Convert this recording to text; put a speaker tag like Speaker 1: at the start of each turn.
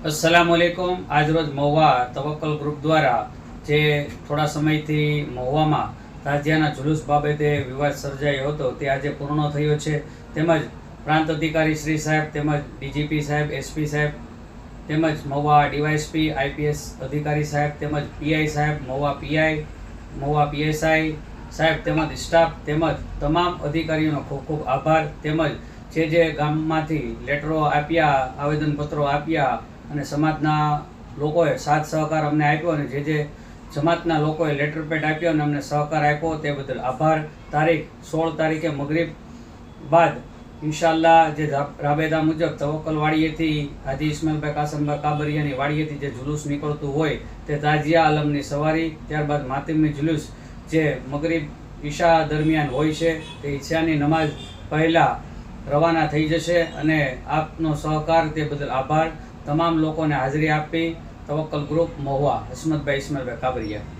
Speaker 1: અસલામ આજ આજરોજ મહુવા તવક્કલ ગ્રુપ દ્વારા જે થોડા સમયથી મહુવામાં તાજિયાના જુલુસ બાબતે વિવાદ સર્જાયો હતો, તે આજે પૂર્ણ થયો છે. તેમજ પ્રાંત અધિકારી શ્રી સાહેબ તેમજ ડીજીપી સાહેબ, એસપી સાહેબ તેમજ મહુવા ડીવાયએસપી, આઈપીએસ અધિકારી સાહેબ તેમજ પીઆઈ સાહેબ, મહુવા પીઆઈ, મહુવા પીએસઆઈ સાહેબ તેમજ સ્ટાફ તેમજ તમામ અધિકારીઓનો ખૂબ ખૂબ આભાર. તેમજ જે જે ગામમાંથી લેટરો આપ્યા, આવેદનપત્રો આપ્યા અને સમાજના લોકોએ સાથ સહકાર અમને આપ્યો અને જે જે જમાતના લોકોએ લેટર પેડ આપ્યો અને અમને સહકાર આપ્યો તે બદલ આભાર. તારીખ સોળ તારીખે મગરીબ બાદ ઇન્શાલ્લાહ જે રાબેદા મુજબ તવક્કલ વાડીએથી હાજી ઇસ્માઇલભાઈ કાસમભાઈ કાબરિયાની વાડીએથી જે જુલુસ નીકળતું હોય તે તાજિયા આલમની સવારી, ત્યારબાદ માતિમની જુલુસ જે મગરીબ ઈશા દરમિયાન હોય છે તે ઈશાની નમાઝ પહેલાં રવાના થઈ જશે અને આપનો સહકાર તે બદલ આભાર. તમામ લોકોને હાજરી આપી તવક્કલ ગ્રુપ મહુવા હસમતભાઈ ઇસ્માઇલભાઈ કાબરિયા